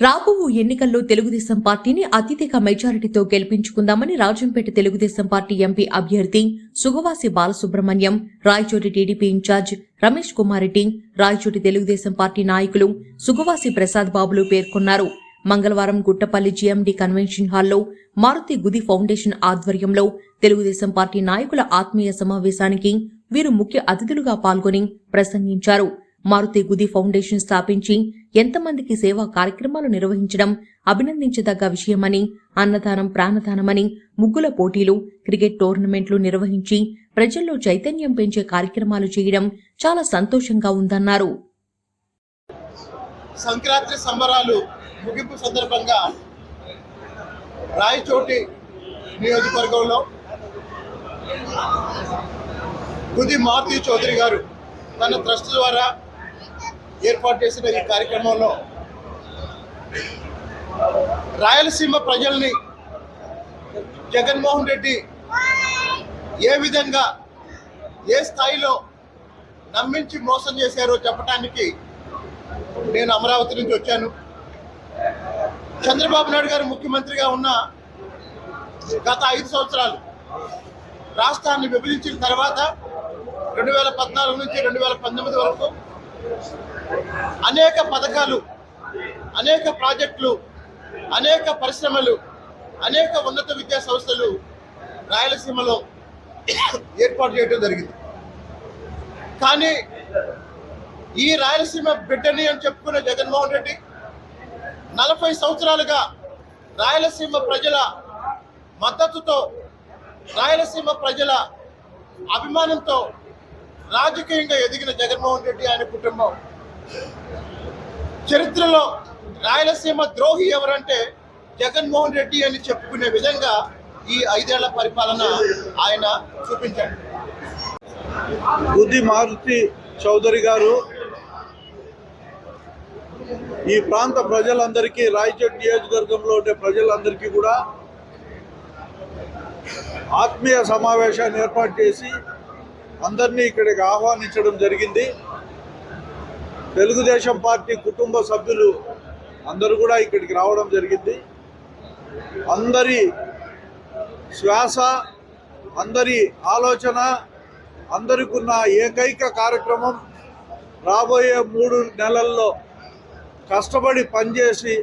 రాబో ఎన్నికల్లో తెలుగుదేశం పార్టీని అత్యధిక మెజారిటీతో గెలిపించుకుందామని రాజంపేట తెలుగుదేశం పార్టీ ఎంపీ అభ్యర్థి Sugavasi Balasubrahmanyam Rayachoti TDP incharge Ramesh Kumar Reddy Rayachoti Telugu Desam party నాయకులు సుగవాసి ప్రసాద్ బాబులు పేర్కొన్నారు. మంగళవారం గుట్టపల్లి జీఎండీ కన్వెన్షన్ హాల్లో మారుతి గుది ఫౌండేషన్ ఆధ్వర్యంలో తెలుగుదేశం పార్టీ నాయకుల ఆత్మీయ సమావేశానికి వీరు ముఖ్య అతిథులుగా పాల్గొని ప్రసంగించారు. మారుతి గుది ఫౌండేషన్ స్థాపించి ఎంతమందికి సేవా కార్యక్రమాలు నిర్వహించడం అభినందించదగ్గ విషయమని అన్నదానం ప్రాణదానమని ముగ్గుల పోటీలు క్రికెట్ టోర్నమెంట్లు నిర్వహించి ప్రజల్లో చైతన్యం పెంచే కార్యక్రమాలు చేయడం చాలా సంతోషంగా ఉందన్నారు. సంక్రాంతి సంబరాలు ముగింపు సందర్భంగా రాయచోటి నియోజకవర్గంలో గుది మారుతి చౌదరి గారు తన ట్రస్ట్ ద్వారా ఏర్పాటు చేసిన ఈ కార్యక్రమంలో రాయలసీమ ప్రజల్ని జగన్మోహన్ రెడ్డి ఏ విధంగా ఏ స్థాయిలో నమ్మించి మోసం చేశారో చెప్పడానికి నేను అమరావతి నుంచి వచ్చాను. చంద్రబాబు నాయుడు గారు ముఖ్యమంత్రిగా ఉన్న గత ఐదు సంవత్సరాలు రాష్ట్రాన్ని విభజించిన తర్వాత రెండు వేల పద్నాలుగు నుంచి రెండు వేల పంతొమ్మిది వరకు అనేక పథకాలు అనేక ప్రాజెక్టులు అనేక పరిశ్రమలు అనేక ఉన్నత విద్యా సంస్థలు రాయలసీమలో ఏర్పాటు చేయడం జరిగింది. కానీ ఈ రాయలసీమ బిడ్డని అని చెప్పుకున్న జగన్మోహన్ రెడ్డి నలభై సంవత్సరాలుగా రాయలసీమ ప్రజల మద్దతుతో రాయలసీమ ప్రజల అభిమానంతో రాజకీయంగా ఎదిగిన జగన్మోహన్ రెడ్డి ఆయన కుటుంబం. చరిత్రలో రాయలసీమ ద్రోహి ఎవరంటే జగన్మోహన్ రెడ్డి అని చెప్పుకునే విధంగా ఈ ఐదేళ్ళ పరిపాలన ఆయన చూపించాడు. బుద్ధి మారుతి చౌదరి గారు ఈ ప్రాంత ప్రజలందరికీ రాయచోటి నియోజకవర్గంలో ఉండే ప్రజలందరికీ కూడా ఆత్మీయ సమావేశాన్ని ఏర్పాటు చేసి అందరినీ ఇక్కడికి ఆహ్వానించడం జరిగింది. తెలుగుదేశం పార్టీ కుటుంబ సభ్యులు అందరూ కూడా ఇక్కడికి రావడం జరిగింది. అందరి శ్వాస అందరి ఆలోచన అందరికున్న ఏకైక కార్యక్రమం రాబోయే మూడు నెలల్లో కష్టపడి పనిచేసి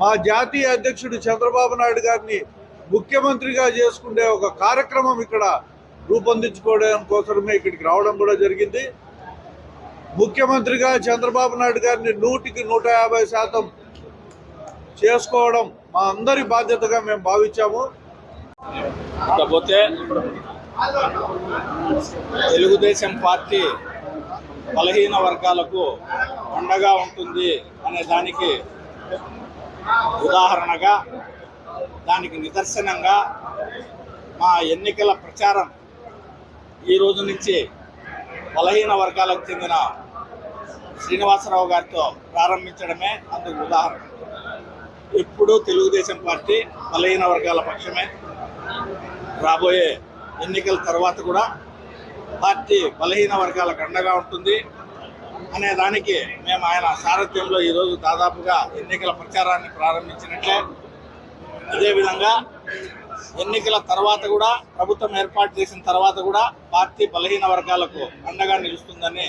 మా జాతీయ అధ్యక్షుడు చంద్రబాబు నాయుడు గారిని ముఖ్యమంత్రిగా చేసుకునే ఒక కార్యక్రమం ఇక్కడ రూపొందించుకోవడం కోసమే ఇక్కడికి రావడం కూడా జరిగింది. ముఖ్యమంత్రిగా చంద్రబాబు నాయుడు గారిని నూటికి నూట యాభై శాతం చేసుకోవడం మా అందరి బాధ్యతగా మేము భావించాము. కాకపోతే తెలుగుదేశం పార్టీ బలహీన వర్గాలకు అండగా ఉంటుంది అనే దానికి ఉదాహరణగా దానికి నిదర్శనంగా మా ఎన్నికల ప్రచారం ఈ రోజు నుంచి బలహీన వర్గాలకు చెందిన శ్రీనివాసరావు గారితో ప్రారంభించడమే అందుకు ఉదాహరణ. ఎప్పుడూ తెలుగుదేశం పార్టీ బలహీన వర్గాల పక్షమే. రాబోయే ఎన్నికల తర్వాత కూడా పార్టీ బలహీన వర్గాలకు అండగా ఉంటుంది. అనే దానికి మేము ఆయన సారథ్యంలో ఈరోజు దాదాపుగా ఎన్నికల ప్రచారాన్ని ప్రారంభించినట్లే. అదేవిధంగా ఎన్నికల తర్వాత కూడా ప్రభుత్వం ఏర్పాటు చేసిన తర్వాత కూడా పార్టీ బలహీన వర్గాలకు అండగా నిలుస్తుందని